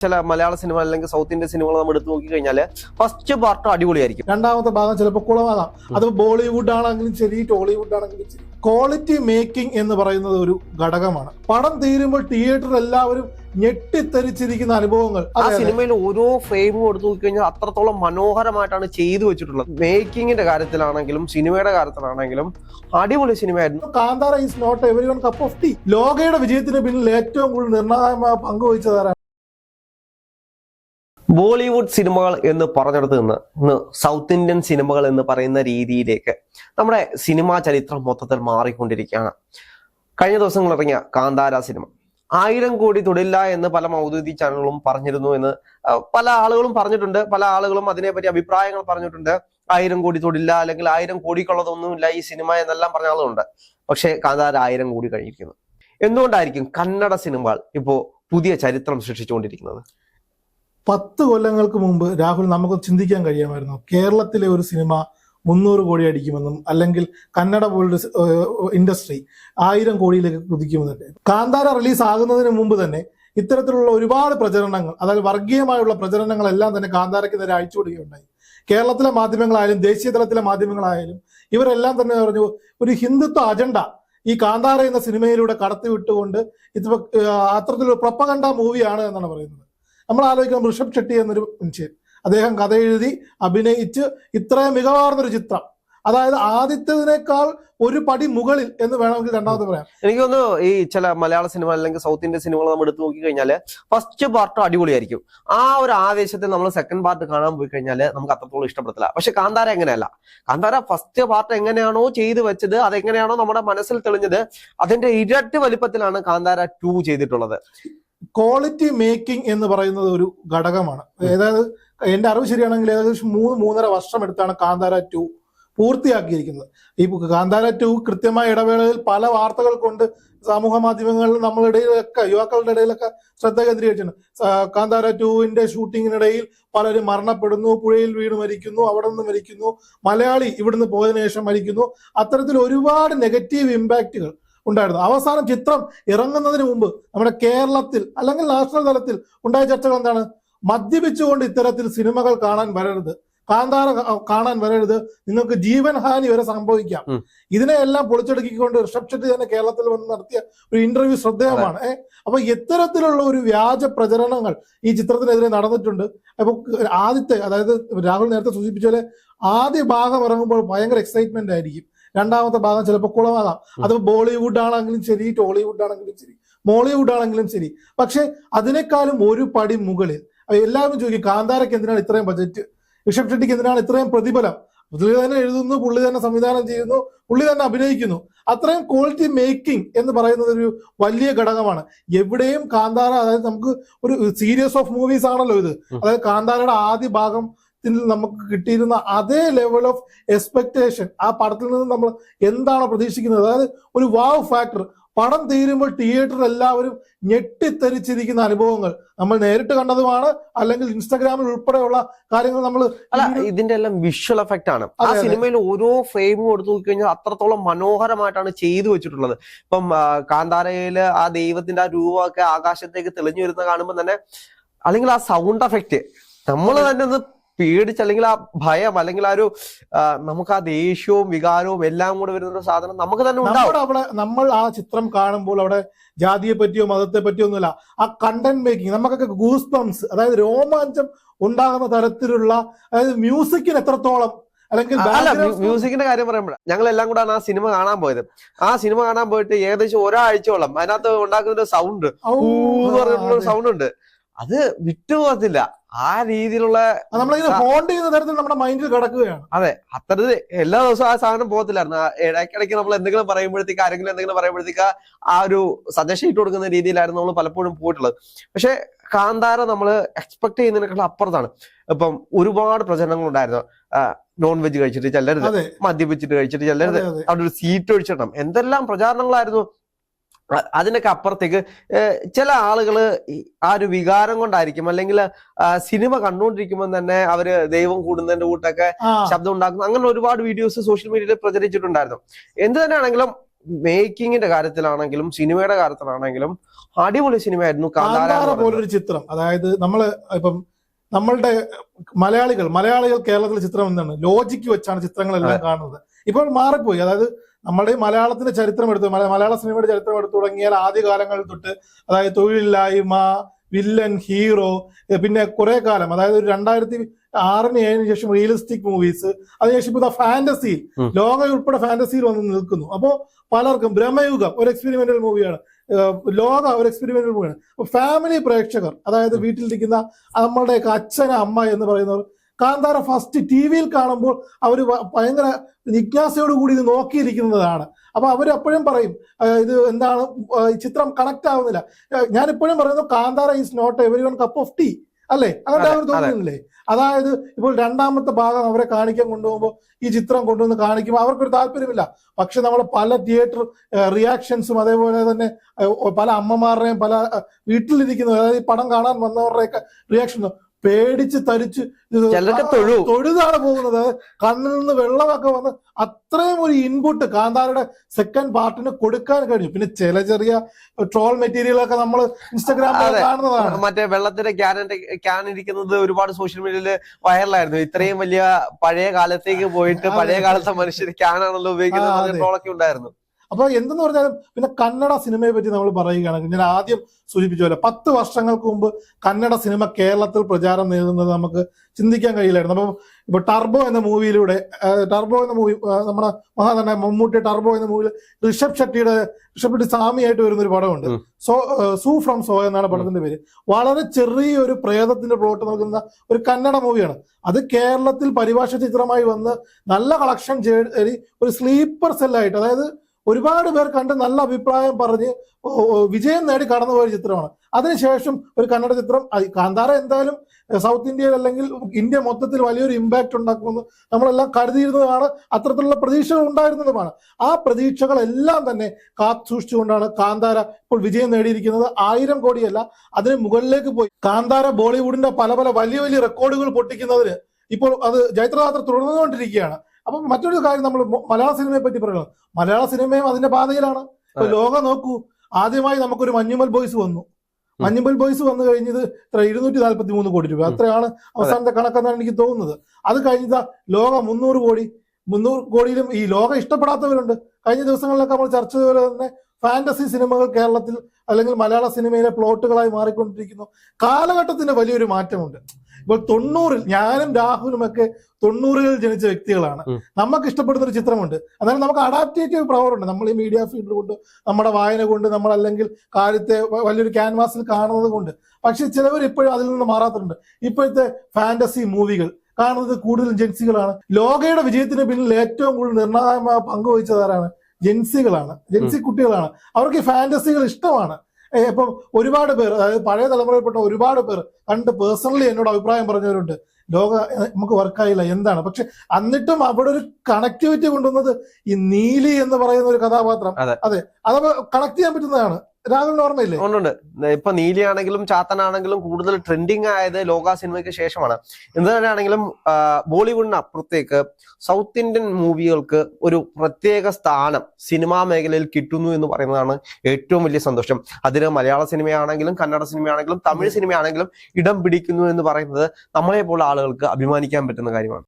ചില മലയാള സിനിമ അല്ലെങ്കിൽ south Indian സിനിമകൾ നമ്മൾ എടുത്തു നോക്കി കഴിഞ്ഞാൽ ഫസ്റ്റ് പാർട്ട് അടിപൊളിയായിരിക്കും. രണ്ടാമത്തെ ഭാഗം ചിലപ്പോൾ കുളമാകാം അത് ബോളിവുഡ് ആണെങ്കിലും ശരി ടോളിവുഡ് ആണെങ്കിലും ശരി. ക്വാളിറ്റി മേക്കിംഗ് എന്ന് പറയുന്നത് ഒരു ഘടകമാണ്. പടം തീരുമ്പോൾ തിയേറ്ററിൽ എല്ലാവരും ഞെട്ടിത്തരിച്ചിരിക്കുന്ന അനുഭവങ്ങൾ. ആ. സിനിമയിൽ ഓരോ ഫ്രെയിമും എടുത്തു നോക്കി കഴിഞ്ഞാൽ അത്രത്തോളം മനോഹരമായിട്ടാണ് ചെയ്തു വെച്ചിട്ടുള്ളത്. മേക്കിങ്ങിന്റെ കാര്യത്തിലാണെങ്കിലും സിനിമയുടെ കാര്യത്തിലാണെങ്കിലും അടിപൊളി സിനിമയായിരുന്നു. Kantara is not every one cup of tea. ലോകയുടെ വിജയത്തിന് പിന്നിൽ ഏറ്റവും കൂടുതൽ നിർണായകമായ പങ്ക് വഹിച്ചതാരാണ് ബോളിവുഡ് സിനിമകൾ എന്ന് പറഞ്ഞെടുത്ത് നിന്ന് ഇന്ന് സൗത്ത് ഇന്ത്യൻ സിനിമകൾ എന്ന് പറയുന്ന രീതിയിലേക്ക് നമ്മുടെ സിനിമാ ചരിത്രം മൊത്തത്തിൽ മാറിക്കൊണ്ടിരിക്കുകയാണ്. കഴിഞ്ഞ ദിവസങ്ങൾ ഇറങ്ങിയ കാന്താര സിനിമ. ആയിരം കോടി തൊടില്ല എന്ന് പല മൗദ്യോഗിക ചാനലുകളും പറഞ്ഞിരുന്നു എന്ന് പല ആളുകളും പറഞ്ഞിട്ടുണ്ട്. പല ആളുകളും അതിനെപ്പറ്റി അഭിപ്രായങ്ങൾ പറഞ്ഞിട്ടുണ്ട്. ആയിരം കോടി തൊടില്ല അല്ലെങ്കിൽ ആയിരം കോടിക്കുള്ളതൊന്നുമില്ല ഈ സിനിമ എന്നെല്ലാം പറഞ്ഞ ആളുകളുണ്ട്. പക്ഷേ കാന്താര ആയിരം കോടി കഴിഞ്ഞിരിക്കുന്നു. എന്തുകൊണ്ടായിരിക്കും കന്നഡ സിനിമകൾ ഇപ്പോൾ പുതിയ ചരിത്രം സൃഷ്ടിച്ചുകൊണ്ടിരിക്കുന്നത്? പത്ത് കൊല്ലങ്ങൾക്ക് മുമ്പ് രാഹുൽ നമുക്ക് ചിന്തിക്കാൻ കഴിയാമായിരുന്നു. കേരളത്തിലെ ഒരു സിനിമ മുന്നൂറ് കോടി അടിക്കുമെന്നും അല്ലെങ്കിൽ കന്നഡ പോലൊരു ഇൻഡസ്ട്രി ആയിരം കോടിയിലേക്ക് കുതിക്കുമെന്നൊക്കെ കാന്താര റിലീസ് ആകുന്നതിന് മുമ്പ് തന്നെ ഇത്തരത്തിലുള്ള ഒരുപാട് പ്രചരണങ്ങൾ അതായത് വർഗീയമായുള്ള പ്രചരണങ്ങളെല്ലാം തന്നെ കാന്താരയ്ക്ക് നേരെ അഴിച്ചുവിടുകയുണ്ടായി കേരളത്തിലെ മാധ്യമങ്ങളായാലും ദേശീയ തലത്തിലെ മാധ്യമങ്ങളായാലും ഇവരെല്ലാം തന്നെ പറഞ്ഞു ഒരു ഹിന്ദുത്വ അജണ്ട ഈ കാന്താര എന്ന സിനിമയിലൂടെ കടത്തിവിട്ടുകൊണ്ട് ഇത് അത്തരത്തിലൊരു പ്രപ്പകണ്ട മൂവിയാണ് എന്നാണ് പറയുന്നത്. നമ്മൾ ആലോചിക്കണം ഋഷഭ് ഷെട്ടി എന്നൊരു മനുഷ്യൻ അദ്ദേഹം കഥ എഴുതി അഭിനയിച്ച് ഇത്രയും മികവാർന്നൊരു ചിത്രം. അതായത് ആദ്യത്തേതിനേക്കാൾ ഒരു പടി മുകളിൽ എന്ന് വേണമെങ്കിൽ രണ്ടാമത് പറയാം. എനിക്ക് തോന്നുന്നു ഈ ചില മലയാള സിനിമ അല്ലെങ്കിൽ സൗത്ത് ഇന്ത്യൻ സിനിമകൾ നമ്മൾ എടുത്തു നോക്കി കഴിഞ്ഞാൽ ഫസ്റ്റ് പാർട്ട് അടിപൊളിയായിരിക്കും. ആ ഒരു ആവേശത്തെ നമ്മൾ സെക്കൻഡ് പാർട്ട് കാണാൻ പോയി കഴിഞ്ഞാൽ നമുക്ക് അത്രത്തോളം ഇഷ്ടപ്പെടത്തില്ല. പക്ഷെ കാന്താര എങ്ങനെയല്ല? കാന്താര ഫസ്റ്റ് പാർട്ട് എങ്ങനെയാണോ ചെയ്തു വെച്ചത് അതെങ്ങനെയാണോ നമ്മുടെ മനസ്സിൽ തെളിഞ്ഞത് അതിന്റെ ഇരട്ടി വലിപ്പത്തിലാണ് കാന്താര ടു ചെയ്തിട്ടുള്ളത്. ക്വാളിറ്റി മേക്കിംഗ് എന്ന് പറയുന്നത് ഒരു ഘടകമാണ്. അതായത് എന്റെ അറിവ് ശരിയാണെങ്കിൽ ഏകദേശം മൂന്ന് മൂന്നര വർഷം എടുത്താണ് കാന്താര ടു പൂർത്തിയാക്കിയിരിക്കുന്നത്. ഈ കാന്താര ടു കൃത്യമായ ഇടവേളയിൽ പല വാർത്തകൾ കൊണ്ട് സമൂഹ മാധ്യമങ്ങളിൽ നമ്മളിടയിലൊക്കെ യുവാക്കളുടെ ഇടയിലൊക്കെ ശ്രദ്ധ കേന്ദ്രീകരിച്ചിട്ടുണ്ട്. കാന്താര ടുവിന്റെ ഷൂട്ടിങ്ങിനിടയിൽ പലരും മരണപ്പെടുന്നു പുഴയിൽ വീണ് മരിക്കുന്നു അവിടെ നിന്ന് മരിക്കുന്നു മലയാളി ഇവിടുന്ന് പോയതിനു ശേഷം മരിക്കുന്നു. അത്തരത്തിൽ ഒരുപാട് നെഗറ്റീവ് ഇമ്പാക്റ്റുകൾ ഉണ്ടായിരുന്നു. അവസാനം ചിത്രം ഇറങ്ങുന്നതിന് മുമ്പ് നമ്മുടെ കേരളത്തിൽ അല്ലെങ്കിൽ നാഷണൽ തലത്തിൽ ഉണ്ടായ ചർച്ചകൾ എന്താണ്? മദ്യപിച്ചുകൊണ്ട് ഇത്തരത്തിൽ സിനിമകൾ കാണാൻ വരരുത്. കാന്താര കാണാൻ വരരുത്. നിങ്ങൾക്ക് ജീവൻ ഹാനി വരെ സംഭവിക്കാം. ഇതിനെയെല്ലാം പൊളിച്ചെടുക്കിക്കൊണ്ട് ഋഷഭ് ഷെട്ടി തന്നെ കേരളത്തിൽ വന്ന് നടത്തിയ ഒരു ഇന്റർവ്യൂ ശ്രദ്ധേയമാണ്. അപ്പൊ ഇത്തരത്തിലുള്ള ഒരു വ്യാജ പ്രചരണങ്ങൾ ഈ ചിത്രത്തിനെതിരെ നടന്നിട്ടുണ്ട്. അപ്പൊ ആദ്യത്തെ അതായത് രാഹുൽ നേരത്തെ സൂചിപ്പിച്ച പോലെ ആദ്യ ഭാഗം ഇറങ്ങുമ്പോൾ ഭയങ്കര എക്സൈറ്റ്മെന്റ് ആയിരിക്കും. രണ്ടാമത്തെ ഭാഗം ചിലപ്പോൾ കുളമാകാം. അത് ബോളിവുഡ് ആണെങ്കിലും ശരി ടോളിവുഡ് ആണെങ്കിലും ശരി മോളിവുഡ് ആണെങ്കിലും ശരി. പക്ഷെ അതിനേക്കാളും ഒരു പടി മുകളിൽ എല്ലാവരും ചോദിക്കും കാന്താരക്ക് എന്തിനാണ് ഇത്രയും ബജറ്റ് ഋഷഭ് ഷെട്ടിക്ക് എന്തിനാണ് ഇത്രയും പ്രതിഫലം? പുള്ളി തന്നെ എഴുതുന്നു പുള്ളി തന്നെ സംവിധാനം ചെയ്യുന്നു പുള്ളി തന്നെ അഭിനയിക്കുന്നു. അത്രയും ക്വാളിറ്റി മേക്കിംഗ് എന്ന് പറയുന്നത് ഒരു വലിയ ഘടകമാണ്. എവിടെയും കാന്താര അതായത് നമുക്ക് ഒരു സീരിയസ് ഓഫ് മൂവീസ് ആണല്ലോ ഇത്. അതായത് കാന്താരയുടെ ആദ്യ ഭാഗം ത്തിൽ നമുക്ക് കിട്ടിയിരുന്ന അതേ ലെവൽ ഓഫ് എക്സ്പെക്ടേഷൻ ആ പടത്തിൽ നിന്ന് നമ്മൾ എന്താണ് പ്രതീക്ഷിക്കുന്നത്? അതായത് ഒരു വാവ് ഫാക്ടർ പടം തീരുമ്പോൾ തിയേറ്ററിൽ എല്ലാവരും ഞെട്ടിത്തെരിച്ചിരിക്കുന്ന അനുഭവങ്ങൾ. നമ്മൾ നേരിട്ട് കണ്ടതുമാണ് അല്ലെങ്കിൽ ഇൻസ്റ്റാഗ്രാമിൽ ഉൾപ്പെടെയുള്ള കാര്യങ്ങൾ നമ്മൾ അല്ല ഇതിന്റെ എല്ലാം വിഷ്വൽ എഫക്റ്റ് ആണ്. ആ. സിനിമയിൽ ഓരോ ഫ്രെയിമും എടുത്തു നോക്കി കഴിഞ്ഞാൽ അത്രത്തോളം മനോഹരമായിട്ടാണ് ചെയ്തു വെച്ചിട്ടുള്ളത്. ഇപ്പം കാന്താരയിൽ ആ ദൈവത്തിന്റെ ആ രൂപമൊക്കെ ആകാശത്തേക്ക് തെളിഞ്ഞു വരുന്ന കാണുമ്പോൾ തന്നെ അല്ലെങ്കിൽ ആ സൗണ്ട് എഫക്റ്റ് നമ്മൾ തന്നെ ഒന്ന് പേടിച്ച് അല്ലെങ്കിൽ ആ ഭയം അല്ലെങ്കിൽ ആ ഒരു നമുക്ക് ആ ദേഷ്യവും വികാരവും എല്ലാം കൂടെ വരുന്ന ഒരു സാധനം നമുക്ക് തന്നെ ഉണ്ടാവും. അവിടെ നമ്മൾ ആ ചിത്രം കാണുമ്പോൾ അവിടെ ജാതിയെ പറ്റിയോ മതത്തെ പറ്റിയോ ഒന്നുമില്ല. ആ കണ്ടന്റ് മേക്കിംഗ് നമുക്കൊക്കെ ഗൂസ് ബംസ് അതായത് രോമാഞ്ചം ഉണ്ടാകുന്ന തരത്തിലുള്ള അതായത് മ്യൂസിക്കിന് എത്രത്തോളം അല്ലെങ്കിൽ മ്യൂസിക്കിന്റെ കാര്യം പറയുമ്പോഴാണ് ഞങ്ങൾ എല്ലാം കൂടാണ് ആ സിനിമ കാണാൻ പോയത്. ആ സിനിമ കാണാൻ പോയിട്ട് ഏകദേശം ഒരാഴ്ചയോളം അതിനകത്ത് ഉണ്ടാക്കുന്ന ഒരു സൗണ്ട് സൗണ്ട് ഉണ്ട്. അത് വിട്ടുപോകത്തില്ല. ആ രീതിയിലുള്ള നമ്മളിങ്ങനെ ഹോണ്ട് ചെയ്യുന്ന തരത്തിൽ നമ്മുടെ മൈൻഡിൽ കിടക്കുകയാണ്. അതെ അത്തരത്തിൽ എല്ലാ ദിവസവും ആ സാധനം പോകത്തില്ലായിരുന്നു. ഇടയ്ക്കിടയ്ക്ക് നമ്മൾ എന്തെങ്കിലും പറയുമ്പോഴത്തേക്ക് ആരെങ്കിലും എന്തെങ്കിലും പറയുമ്പോഴത്തേക്ക് ആ ഒരു സജഷൻ ഇട്ട് കൊടുക്കുന്ന രീതിയിലായിരുന്നു നമ്മൾ പലപ്പോഴും പോയിട്ടുള്ളത്. പക്ഷെ കാന്താര നമ്മൾ എക്സ്പെക്ട് ചെയ്യുന്നതിനേക്കാൾ അപ്പുറത്താണ്. ഇപ്പം ഒരുപാട് പ്രചരണങ്ങൾ ഉണ്ടായിരുന്നു നോൺ വെജ് കഴിച്ചിട്ട് ചെല്ലരുത് മദ്യപിച്ചിട്ട് കഴിച്ചിട്ട് ചെല്ലരുത് അവിടെ ഒരു സീറ്റ് ഒഴിച്ചിടണം. എന്തെല്ലാം പ്രചാരണങ്ങളായിരുന്നു? അതിനൊക്കെ അപ്പുറത്തേക്ക് ചില ആളുകൾ ആ ഒരു വികാരം കൊണ്ടായിരിക്കും. അല്ലെങ്കിൽ സിനിമ കണ്ടുകൊണ്ടിരിക്കുമ്പോൾ തന്നെ അവർ ദൈവം കൂടുന്നതിന്റെ കൂട്ടൊക്കെ ശബ്ദം ഉണ്ടാക്കുന്നു. അങ്ങനെ ഒരുപാട് വീഡിയോസ് സോഷ്യൽ മീഡിയയിൽ പ്രചരിച്ചിട്ടുണ്ടായിരുന്നു. എന്ത് തന്നെയാണെങ്കിലും മേക്കിങ്ങിന്റെ കാര്യത്തിലാണെങ്കിലും സിനിമയുടെ കാര്യത്തിലാണെങ്കിലും അടിപൊളി സിനിമയായിരുന്നു കാന്താര പോലൊരു ചിത്രം. അതായത് നമ്മൾ ഇപ്പം നമ്മളുടെ മലയാളികൾ മലയാളികൾ കേരളത്തിലെ ചിത്രം എന്താണ്? ലോജിക്ക് വെച്ചാണ് ചിത്രങ്ങളെല്ലാം കാണുന്നത്. ഇപ്പോൾ മാറിപ്പോയി. അതായത് നമ്മുടെ ഈ മലയാളത്തിന്റെ ചരിത്രം എടുത്ത്. മല- മലയാള സിനിമയുടെ ചരിത്രം എടുത്തു തുടങ്ങിയാൽ ആദ്യ കാലങ്ങളിൽ തൊട്ട് അതായത് തൊഴിലില്ലായ്മ വില്ലൻ ഹീറോ പിന്നെ കുറെ കാലം. അതായത് ഒരു രണ്ടായിരത്തി ആറിന് ഏഴിന് ശേഷം റിയലിസ്റ്റിക് മൂവീസ് അതിനുശേഷം ഇപ്പൊ ഫാന്റസിയിൽ. ലോക ഉൾപ്പെടെ ഫാന്റസിയിൽ വന്ന് നിൽക്കുന്നു. അപ്പോ പലർക്കും ബ്രഹ്മയുഗം ഒരു എക്സ്പെരിമെന്റൽ മൂവിയാണ് ലോക ഒരു എക്സ്പെരിമെന്റൽ മൂവിയാണ് ഫാമിലി പ്രേക്ഷകർ അതായത് വീട്ടിലിരിക്കുന്ന നമ്മളുടെയൊക്കെ അച്ഛന അമ്മ എന്ന് പറയുന്നവർ കാന്താര ഫസ്റ്റ് ടി വിയിൽ കാണുമ്പോൾ അവർ ഭയങ്കര ജിജ്ഞാസയോട് കൂടി ഇത് നോക്കിയിരിക്കുന്നതാണ്. അപ്പൊ അവർ എപ്പോഴും പറയും ഇത് എന്താണ് ചിത്രം കണക്ട് ആവുന്നില്ല. ഞാൻ ഇപ്പോഴും പറയുന്നു Kantara is not every one cup of tea അല്ലേ അങ്ങനെ അവർ തോന്നുന്നില്ലേ അതായത് ഇപ്പോൾ രണ്ടാമത്തെ ഭാഗം അവരെ കാണിക്കാൻ കൊണ്ടുപോകുമ്പോൾ ഈ ചിത്രം കൊണ്ടുവന്ന് കാണിക്കുമ്പോൾ അവർക്കൊരു താല്പര്യമില്ല. പക്ഷെ നമ്മൾ പല തിയേറ്റർ റിയാക്ഷൻസും അതേപോലെ തന്നെ പല അമ്മമാരുടെയും പല വീട്ടിലിരിക്കുന്ന അതായത് ഈ പടം കാണാൻ വന്നവരുടെയൊക്കെ റിയാക്ഷൻ പേടിച്ച് തരിച്ച്. തൊഴുതാണ് പോകുന്നത്. കണ്ണിൽ നിന്ന് വെള്ളമൊക്കെ വന്ന് അത്രയും ഒരു ഇൻപുട്ട് കാന്താരയുടെ സെക്കൻഡ് പാർട്ടിന് കൊടുക്കാൻ കഴിഞ്ഞു. പിന്നെ ചില ചെറിയ ട്രോൾ മെറ്റീരിയലൊക്കെ നമ്മൾ ഇൻസ്റ്റാഗ്രാമിൽ കാണുന്നതാണ്. മറ്റേ വെള്ളത്തിന്റെ ക്യാനന്റെ ക്യാൻ ഇരിക്കുന്നത് ഒരുപാട് സോഷ്യൽ മീഡിയയിൽ വൈറലായിരുന്നു ഇത്രയും വലിയ പഴയ കാലത്തേക്ക് പോയിട്ട് പഴയ കാലത്തെ മനുഷ്യർ ക്യാനാണല്ലോ ഉപയോഗിക്കുന്നത്. ട്രോളൊക്കെ ഉണ്ടായിരുന്നു. അപ്പൊ എന്തെന്ന് പറഞ്ഞാലും പിന്നെ കന്നഡ സിനിമയെ പറ്റി നമ്മൾ പറയുകയാണെങ്കിൽ ഞാൻ ആദ്യം സൂചിപ്പിച്ച പോലെ പത്ത് വർഷങ്ങൾക്ക് മുമ്പ് കന്നഡ സിനിമ കേരളത്തിൽ പ്രചാരം നേടുന്നത് നമുക്ക് ചിന്തിക്കാൻ കഴിയില്ലായിരുന്നു. അപ്പം ഇപ്പൊ ടർബോ എന്ന മൂവിയിലൂടെ ടർബോ എന്ന മൂവി നമ്മുടെ മഹാനടൻ മമ്മൂട്ടി ടർബോ എന്ന മൂവിയിൽ ഋഷഭ് ഷെട്ടിയുടെ ഋഷഭ് ഷെട്ടി സ്വാമിയായിട്ട് വരുന്ന ഒരു പടമുണ്ട് സോ സൂ ഫ്രം സോ എന്നാണ് പടത്തിന്റെ പേര്. വളരെ ചെറിയ ഒരു പ്രേതത്തിന്റെ പ്ലോട്ട് നൽകുന്ന ഒരു കന്നഡ മൂവിയാണ്. അത് കേരളത്തിൽ പരിഭാഷ ചിത്രമായി വന്ന് നല്ല കളക്ഷൻ ചെയ്ത് ഒരു സ്ലീപ്പർ സെല്ലായിട്ട് അതായത് ഒരുപാട് പേർ കണ്ട് നല്ല അഭിപ്രായം പറഞ്ഞ് വിജയം നേടി കടന്നുപോയ ചിത്രമാണ്. അതിനുശേഷം ഒരു കന്നഡ ചിത്രം കാന്താര എന്തായാലും സൗത്ത് ഇന്ത്യയിൽ അല്ലെങ്കിൽ ഇന്ത്യ മൊത്തത്തിൽ വലിയൊരു ഇമ്പാക്ട് ഉണ്ടാക്കുമെന്ന് നമ്മളെല്ലാം കരുതിയിരുന്നതാണ്. അത്തരത്തിലുള്ള പ്രതീക്ഷകൾ ഉണ്ടായിരുന്നതുമാണ്. ആ പ്രതീക്ഷകളെല്ലാം തന്നെ കാത്തു സൂക്ഷിച്ചുകൊണ്ടാണ് കാന്താര ഇപ്പോൾ വിജയം നേടിയിരിക്കുന്നത്. ആയിരം കോടിയല്ല അതിന് മുകളിലേക്ക് പോയി. കാന്താര ബോളിവുഡിന്റെ പല പല വലിയ വലിയ റെക്കോർഡുകൾ പൊട്ടിക്കുന്നതിന് ഇപ്പോൾ അത് ജൈത്രയാത്ര തുടർന്നുകൊണ്ടിരിക്കുകയാണ്. അപ്പൊ മറ്റൊരു കാര്യം നമ്മൾ മലയാള സിനിമയെ പറ്റി പറയുന്നത്. മലയാള സിനിമയും അതിന്റെ പാതയിലാണ്. ഇപ്പൊ ലോകം നോക്കൂ. ആദ്യമായി നമുക്കൊരു മഞ്ഞുമൽ ബോയ്സ് വന്നു. മഞ്ഞുമൽ ബോയ്സ് വന്നു കഴിഞ്ഞത് ഇത്ര ഇരുന്നൂറ്റി നാല്പത്തി മൂന്ന് കോടി രൂപ. അത്രയാണ് അവസാനത്തെ കണക്കെന്നാണ് എനിക്ക് തോന്നുന്നത്. അത് കഴിഞ്ഞ ലോകം മുന്നൂറ് കോടി. മുന്നൂറ് കോടിയിലും ഈ ലോകം ഇഷ്ടപ്പെടാത്തവരുണ്ട്. കഴിഞ്ഞ ദിവസങ്ങളിലൊക്കെ നമ്മൾ ചർച്ച ചെയ്ത പോലെ തന്നെ ഫാന്റസി സിനിമകൾ കേരളത്തിൽ അല്ലെങ്കിൽ മലയാള സിനിമയിലെ പ്ലോട്ടുകളായി മാറിക്കൊണ്ടിരിക്കുന്നു. കാലഘട്ടത്തിന്റെ വലിയൊരു മാറ്റമുണ്ട്. ഇപ്പോൾ തൊണ്ണൂറിൽ ഞാനും രാഹുലും ഒക്കെ തൊണ്ണൂറുകളിൽ ജനിച്ച വ്യക്തികളാണ്. നമുക്ക് ഇഷ്ടപ്പെടുന്ന ഒരു ചിത്രമുണ്ട്. അതായത് നമുക്ക് അഡാപ്റ്റേറ്റീവ് പ്രവർ ഉണ്ട്. നമ്മൾ ഈ മീഡിയ ഫീൽഡ് കൊണ്ട് നമ്മുടെ വായന കൊണ്ട് നമ്മൾ അല്ലെങ്കിൽ കാര്യത്തെ വലിയൊരു ക്യാൻവാസിൽ കാണുന്നത് കൊണ്ട്. പക്ഷെ ചിലവർ ഇപ്പോഴും അതിൽ നിന്ന് മാറാത്തുണ്ട് ഇപ്പോഴത്തെ ഫാന്റസി മൂവികൾ കാണുന്നത് കൂടുതലും ജെൻസികളാണ് ലോകയുടെ വിജയത്തിന് പിന്നിൽ ഏറ്റവും കൂടുതൽ നിർണായകമായ പങ്ക് വഹിച്ചതാരാണ് ജെൻസികളാണ്. ജെൻസി കുട്ടികളാണ്. അവർക്ക് ഈ ഫാന്റസികൾ ഇഷ്ടമാണ്. ഇപ്പം ഒരുപാട് പേർ അതായത് പഴയ തലമുറയിൽപ്പെട്ട ഒരുപാട് പേർ കണ്ട് പേഴ്സണലി എന്നോട് അഭിപ്രായം പറഞ്ഞവരുണ്ട്. ലോക നമുക്ക് വർക്കായില്ല എന്താണ്? പക്ഷെ എന്നിട്ടും അവിടെ ഒരു കണക്ടിവിറ്റി കൊണ്ടുവന്നത് ഈ നീലി എന്ന് പറയുന്ന ഒരു കഥാപാത്രം. അതെ. അതെ. കണക്ട് ചെയ്യാൻ പറ്റുന്നതാണ്. രാഹുലിന് ഓർമ്മയില്ലേ? ഉണ്ട് ഇപ്പൊ നീലിയാണെങ്കിലും ചാത്തനാണെങ്കിലും കൂടുതൽ ട്രെൻഡിങ് ആയത് ലോക സിനിമയ്ക്ക് ശേഷമാണ്. എന്ത് തന്നെയാണെങ്കിലും ബോളിവുഡിന് അപ്പുറത്തേക്ക് സൗത്ത് ഇന്ത്യൻ മൂവികൾക്ക് ഒരു പ്രത്യേക സ്ഥാനം സിനിമാ മേഖലയിൽ കിട്ടുന്നു എന്ന് പറയുന്നതാണ് ഏറ്റവും വലിയ സന്തോഷം. അതിന് മലയാള സിനിമയാണെങ്കിലും കന്നഡ സിനിമയാണെങ്കിലും തമിഴ് സിനിമയാണെങ്കിലും ഇടം പിടിക്കുന്നു എന്ന് പറയുന്നത് നമ്മളെ പോലുള്ള ആളുകൾക്ക് അഭിമാനിക്കാൻ പറ്റുന്ന കാര്യമാണ്.